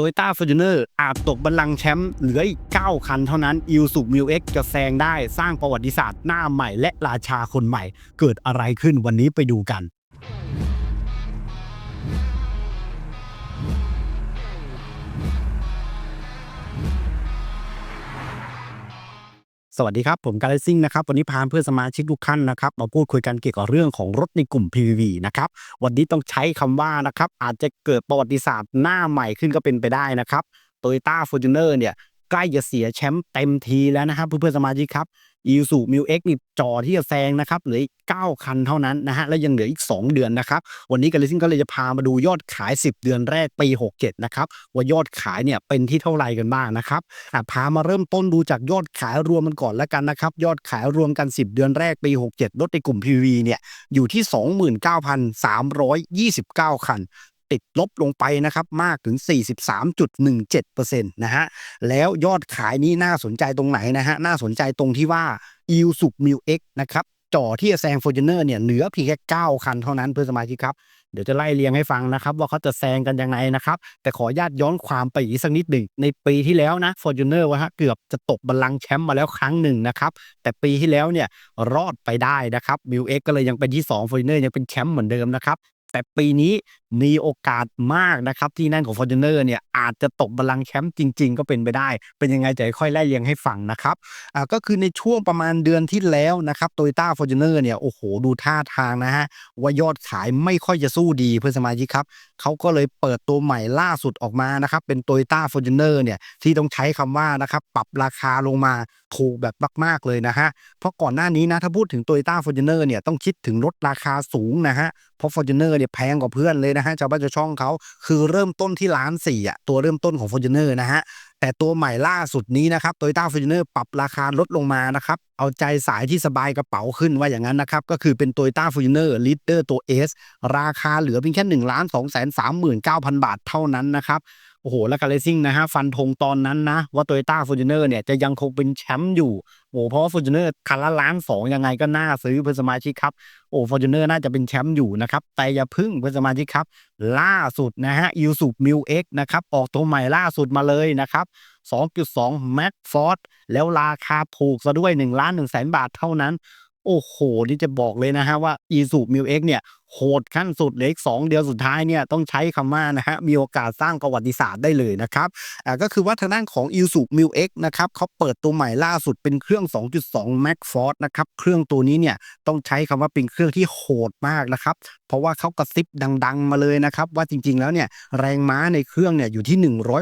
โตโยต้าฟอร์จูเนอร์อาจตกบัลลังก์แชมป์เหลืออีก 9 คันเท่านั้นอิลสุมิวเอ็กจะแซงได้สร้างประวัติศาสตร์หน้าใหม่และราชาคนใหม่ เกิดอะไรขึ้นวันนี้ไปดูกัน สวัสดีครับ ผมการซิ่งนะครับ วันนี้พาเพื่อนสมาชิกทุกท่านนะครับ มาพูดคุยกันเกี่ยวกับเรื่องของรถในกลุ่ม PVV นะครับ วันนี้ต้องใช้คำว่านะครับ อาจจะเกิดประวัติศาสตร์หน้าใหม่ขึ้นก็เป็นไปได้นะครับโตโยต้าฟอร์จูเนอร์เนี่ย ใกล้จะเสียแชมป์เต็มทีแล้วนะครับเพื่อนๆสมาชิกครับ i s u m i l X นี่จอที่จะแซงนะครับเหลืออีก 9 คันเท่านั้นนะฮะและยังเหลืออีก 2 เดือนนะครับวันนี้กันเลยซิ่งก็เลยจะพามาดูยอดขาย 10 เดือนแรกปี 67 นะครับว่ายอดขายเนี่ยเป็นที่เท่าไหร่กันบ้างนะครับอะพามาเริ่มต้นดูจากยอดขายรวมมันก่อนแล้วกันนะครับยอดขายรวมกัน 10 เดือนแรกปี 67 รถในกลุ่ม PV เนี่ยอยู่ที่ 29,329 คัน ติดลบลงไปนะครับมากถึง 43.17%นะฮะแล้วยอดขายนี้น่าสนใจตรงไหนนะฮะน่าสนใจตรงที่ว่า i l s u m i l X นะครับจ่อที่จะแซง f o r t u n e r เนี่ยเหลือเพียงแค่ 9 คันเท่านั้นเพื่อนสมาชิกครับ เดี๋ยวจะไล่เรียงให้ฟังนะครับ ว่าเขาจะแซงกันยังไงนะครับ แต่ขอญาตย้อนความไปอีกสักนิดหนึ่ง ในปีที่แล้วนะ f o r t u n e r ว่าฮะเกือบจะตกบัลลังก์แชมป์มาแล้วครั้งหนึ่งนะครับ แต่ปีที่แล้วเนี่ยรอดไปได้นะครับ m i l X ก็เลยยังเป็นที่2 f o r t u n e r ยังเป็นแชมป์เหมือนเดิมนะครับแต่ปีนี้ มีโอกาสมากนะครับ ที่นั่นของ f o r t u n e r เนี่ยอาจจะตกบัลลังแชมป์จริง ๆ ก็เป็นไปได้ เป็นยังไงจะค่อยไล่เรียงให้ฟังนะครับอ่าก็คือในช่วงประมาณเดือนที่แล้วนะครับ Toyota Fortuner เนี่ยโอ้โหดูท่าทางนะฮะว่ายอดขายไม่ค่อยจะสู้ดีเพื่อนสมาชิกครับเขาก็เลยเปิดตัวใหม่ล่าสุดออกมานะครับเป็น Toyota Fortuner เนี่ยที่ต้องใช้คำว่านะครับปรับราคาลงมาถูกแบบมากๆเลยนะฮะเพราะก่อนหน้านี้นะถ้าพูดถึง Toyota Fortuner เนี่ยต้องคิดถึงรถราคาสูงนะฮะเพราะ Fortuner เนี่ยแพงกว่าเพื่อนเลยนะฮะชาวบ้านชาวช่องเขาคือเริ่มต้นที่ล้านสี่อะตัวเริ่มต้นของ Fortuner นะฮะแต่ตัวใหม่ล่าสุดนี้นะครับ Toyota Fortuner ปรับราคาลดลงมานะครับ เอาใจสายที่สบายกระเป๋าขึ้นว่าอย่างนั้นนะครับ ก็คือเป็น Toyota Fortuner Leader ตัว S ราคาเหลือเพียงแค่1 2 3 3 9 0 0 0บาทเท่านั้นนะครับ โอ้โหแล้วก็เลซิ่งนะฮะฟันธงตอนนั้นนะ ว่า Toyota Fortuner เนี่ยจะยังคงเป็นแชมป์อยู่โอ้เพราะว่า Fortuner คันละล้านสองยังไงก็น่าซื้อเพื่อสมาชิกครับโอ้ Fortuner น่าจะเป็นแชมป์อยู่นะครับแต่อย่าพึ่งเพื่อสมาชิกครับ ล่าสุดนะฮะ i l s u m i l X นะครับออกตัวใหม่ล่าสุดมาเลยนะครับ2.2 Max Force แล้วราคาถูกซะด้วย1ล้าน1แสนบาทเท่านั้น โอ้โห นี่จะบอกเลยนะฮะว่า i s u m i l X เนี่ย โหดขั้นสุดเหลยสองเดือนสุดท้ายเนี่ยต้องใช้คำว่านะฮะมีโอกาสสร้างประวัติศาสตร์ได้เลยนะครับอ่าก็คือว่าทางด้านของ i s u m i l X นะครับเขาเปิดตัวใหม่ล่าสุดเป็นเครื่อง 2.2 Max Force นะครับเครื่องตัวนี้เนี่ยต้องใช้คำว่าเป็นเครื่องที่โหดมากนะครับเพราะว่าเขากระซิบดัง ๆ มาเลยนะครับว่าจริง ๆ แล้วเนี่ยแรงม้าในเครื่องเนี่ยอยู่ที่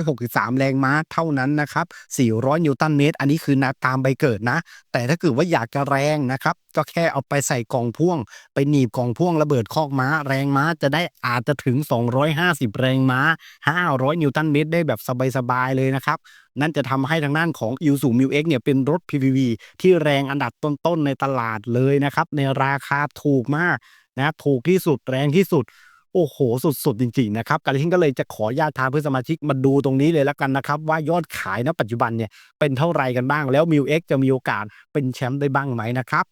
163 แรงม้าเท่านั้นนะครับ 400 นิวตันเมตร อันนี้คือนาตามใบเกิดนะ แต่ถ้าเกิดว่าอยากจะแรงนะครับก็แค่เอาไปใส่กล่องพ่วง ไปหนีบกล่องพ่วงระเบิดคอกม้าแรงม้าจะได้อาจจะถึง 250 แรงม้า 500 นิวตันเมตรได้แบบสบายๆเลยนะครับ นั่นจะทำให้ทางด้านของ i l s u m i l X เนี่ยเป็นรถ PPV ที่แรงอันดับต้นๆในตลาดเลยนะครับ ในราคาถูกมากนะถูกที่สุดแรงที่สุด โอ้โห สุดๆ จริงๆ นะครับการทิ้งก็เลยจะขอญาตทางเพื่อนสมาชิกมาดูตรงนี้เลยแล้วกันนะครับ ว่ายอดขายณปัจจุบันเนี่ยเป็นเท่าไรกันบ้าง แล้วมิลเอ็กจะมีโอกาสเป็นแชมป์ได้บ้างไหมนะครับ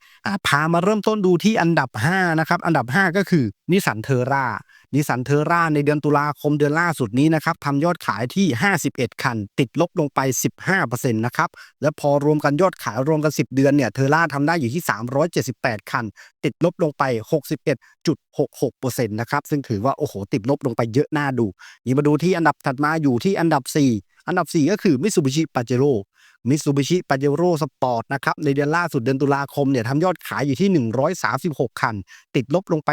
พามาเริ่มต้นดูที่อันดับ 5 นะครับ อันดับ 5 ก็คือนิสันเทอร่า นิสันเทอร่าในเดือนตุลาคมเดือนล่าสุดนี้นะครับทำยอดขายที่ 51 คัน ติดลบลงไป 15%นะครับ แล้วพอรวมกันยอดขายรวมกัน 10 เดือนเนี่ยเทอร่าทำได้อยู่ที่ 378 คัน ติดลบลงไป 61.66%นะครับ ซึ่งถือว่า โอ้โห ติดลบลงไปเยอะน่าดูนี่มาดูที่อันดับถัดมาอยู่ที่อันดับ 4 อันดับ 4 ก็คือ มิตซูบิชิปาเจโร่สปอร์ตนะครับ ในเดือนล่าสุดเดือนตุลาคมเนี่ยทำยอดขายอยู่ที่ 136 คัน ติดลบลงไป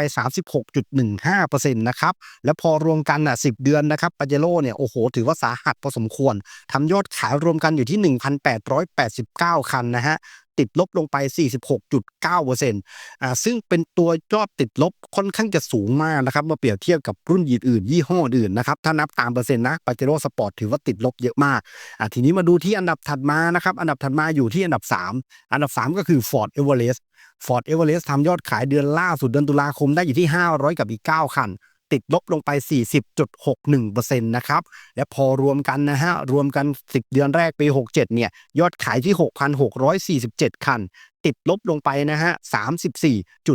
36.15%นะครับ แล้วพอรวมกันอะ10 เดือนนะครับปาเจโร่เนี่ยโอ้โห ถือว่าสาหัสพอสมควรทำยอดขายรวมกันอยู่ที่ 1,889 คันนะฮะ ติดลบลงไป 46.9%อ่าซึ่งเป็นตัวยอดติดลบค่อนข้างจะสูงมากนะครับเมื่อเปรียบเทียบกับรุ่นยีดอื่น ยี่ห้ออื่นนะครับถ้านับตามเปอร์เซ็นต์นะ Pajero Sport ถือว่าติดลบเยอะมากอ่าทีนี้มาดูที่อันดับถัดมานะครับอันดับถัดมาอยู่ที่อันดับ 3 อันดับ 3 ก็คือ Ford Everest Ford Everest ทำยอดขายเดือนล่าสุดเดือนตุลาคมได้อยู่ที่ 500 กับอีก 9 คัน ติดลบลงไป 40.61%นะครับ และพอรวมกันนะฮะ รวมกัน 10 เดือนแรกปี 67 เนี่ย ยอดขายที่ 6,647 คัน ติดลบลงไปนะฮะ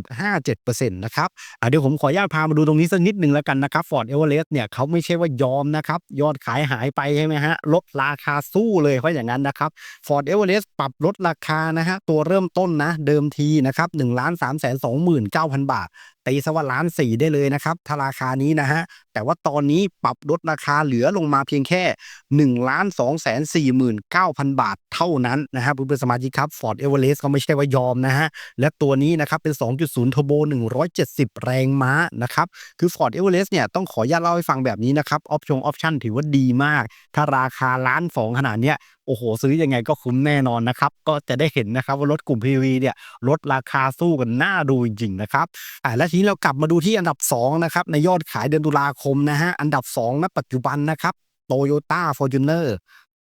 34.57%นะครับเดี๋ยวผมขออนุญาตพามาดูตรงนี้สักนิดหนึ่งแล้วกันนะครับ Ford Everest เนี่ยเขาไม่ใช่ว่ายอมนะครับ ยอดขายหายไปใช่ไหมฮะ ลดราคาสู้เลยเพราะอย่างนั้นนะครับ Ford Everest ปรับลดราคานะฮะ ตัวเริ่มต้นนะ เดิมทีนะครับ1 3 2 9 0 0 0 บาทตีซะว่าล้านสี่ได้เลยนะครับถ้าราคานี้นะฮะ แต่ว่าตอนนี้ปรับลดราคาเหลือลงมาเพียงแค่ 1 2 4 9 0 0 0 บาทเท่านั้นนะครับเพื่อนสมาชิกครับ Ford Everest ก็ไม่ใช่ว่ายอมนะฮะ และตัวนี้นะครับเป็น 2.0 Turbo 170 แรงม้านะครับ คือ Ford Everest เนี่ยต้องขออนุญาตเล่าให้ฟังแบบนี้นะครับ ออปชั่นออปชั่นถือว่าดีมาก ถ้าราคาล้านสองขนาดเนี้ย โอ้โห ซื้อยังไงก็คุ้มแน่นอนนะครับ ก็จะได้เห็นนะครับว่ารถกลุ่ม PV เนี่ยลดราคาสู้กันน่าดูจริงๆนะครับอ่าและทีนี้เรากลับมาดูที่อันดับ2นะครับในยอดขายเดือนตุลาคมนะฮะอันดับ2ณปัจจุบันนะครับ Toyota Fortuner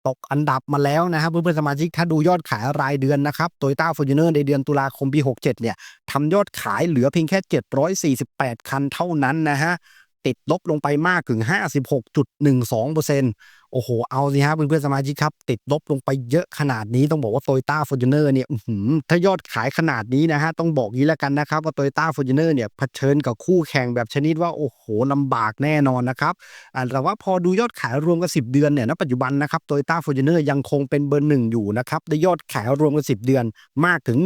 ตกอันดับมาแล้วนะครับเพื่อนๆสมาชิกถ้าดูยอดขายรายเดือนนะครับ Toyota Fortuner ในเดือนตุลาคมปี 67 เนี่ยทำยอดขายเหลือเพียงแค่ 748 คันเท่านั้นนะฮะ ติดลบลงไปมากถึง 56.12%โอ้โห เอาสิฮะเพื่อนๆสมาชิกครับ ติดลบลงไปเยอะขนาดนี้ต้องบอกว่า Toyota Fortuner เนี่ยถ้ายอดขายขนาดนี้นะฮะ ต้องบอกงี้แล้วกันนะครับว่า Toyota Fortuner เนี่ยเผชิญกับคู่แข่งแบบชนิดว่า โอ้โหลำบากแน่นอนนะครับอ่าแต่ว่าพอดูยอดขายรวมกัน10 เดือนเนี่ยณปัจจุบันนะครับ Toyota Fortuner ยังคงเป็นเบอร์หนึ่งอยู่นะครับได้ยอดขายรวมกัน10 เดือนมากถึง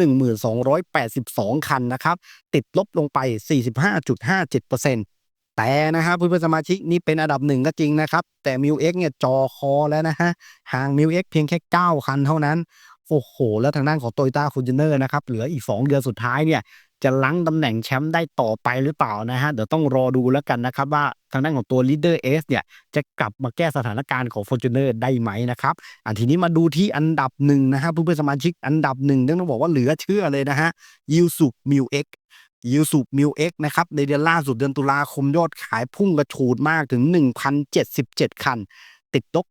1282 คันนะครับติดลบลงไป 45.57% แต่นะครับเพื่อนสมาชิกนี่เป็นอันดับหนึ่งก็จริงนะครับ แต่ m ิวเเนี่ยจอคอแล้วนะฮะห่าง m ิวเเพียงแค่ 9 คันเท่านั้น โอ้โห แล้วทางด้านของ Toyota f o r t u n e r นะครับ เหลืออีก 2 เดือนสุดท้ายเนี่ย จะลังตำแหน่งแชมป์ได้ต่อไปหรือเปล่านะฮะ เดี๋ยวต้องรอดูแล้วกันนะครับว่าทางด้านของตัว Leader S เนี่ยจะกลับมาแก้สถานการณ์ของ Fortuner ได้ไหมนะครับอะทีนี้มาดูที่อันดับหนึ่งนะฮะเพื่อนสมาชิกอันดับหนึ่งต้องบอกว่าเหลือเชื่อเลยนะฮะ y u s u m i l X ยูสุมิวเอ็กนะครับในเดือนล่าสุดเดือนตุลาคมยอดขายพุ่งกระฉูดมากถึง 1,077 คัน ติดลบ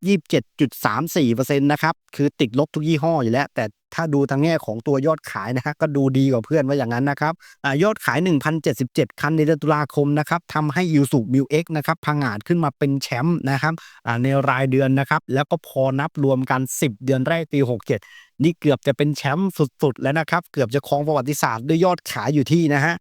27.34%นะครับ คือติดลบทุกยี่ห้ออยู่แล้ว แต่ถ้าดูทางแง่ของตัวยอดขายนะฮะก็ดูดีกว่าเพื่อนว่าอย่างนั้นนะครับอายอดขาย 1,077 คันในเดือนตุลาคมนะครับทำให้ยูสุมิวเอ็กนะครับพังอาจขึ้นมาเป็นแชมป์นะครับในรายเดือนนะครับ แล้วก็พอนับรวมกัน 10 เดือนแรกปี 67นี่เกือบจะเป็นแชมป์สุดๆ แล้วนะครับ เกือบจะครองประวัติศาสตร์ด้วยยอดขายอยู่ที่นะฮะ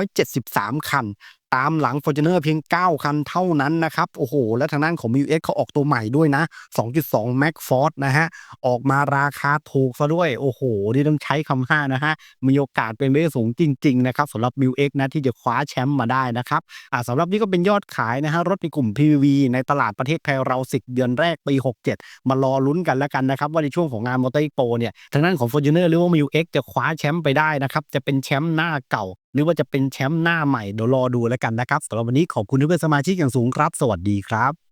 1273 คัน ตามหลัง Fortuner เพียง 9 คันเท่านั้นนะครับ โอ้โห และทางด้านของ m ิวเเขาออกตัวใหม่ด้วยนะ 2.2 Max Force นะฮะ ออกมาราคาถูกซะด้วย โอ้โห นี่ต้องใช้คำห้านะฮะ มีโอกาสเป็นไปได้สูงจริง ๆ นะครับสำหรับ m ิวเนะ ที่จะคว้าแชมป์มาได้นะครับอ่าสำหรับนี่ก็เป็นยอดขายนะฮะ รถในกลุ่ม PVV ในตลาดประเทศไทยเรา10เดือนแรกปี 67 มารอลุ้นกันแล้วกันนะครับ ว่าในช่วงของงานมอเตอร์โปเนี่ยทางด้านของ Fortuner หรือว่า m ิวเจะคว้าแชมป์ไปได้นะครับจะเป็นแชมป์หน้าเก่า หรือว่าจะเป็นแชมป์หน้าใหม่เดี๋ยวรอดูแล้วกันนะครับสำหรับวันนี้ขอบคุณทุกเพื่อนสมาชิกอย่างสูงครับ สวัสดีครับ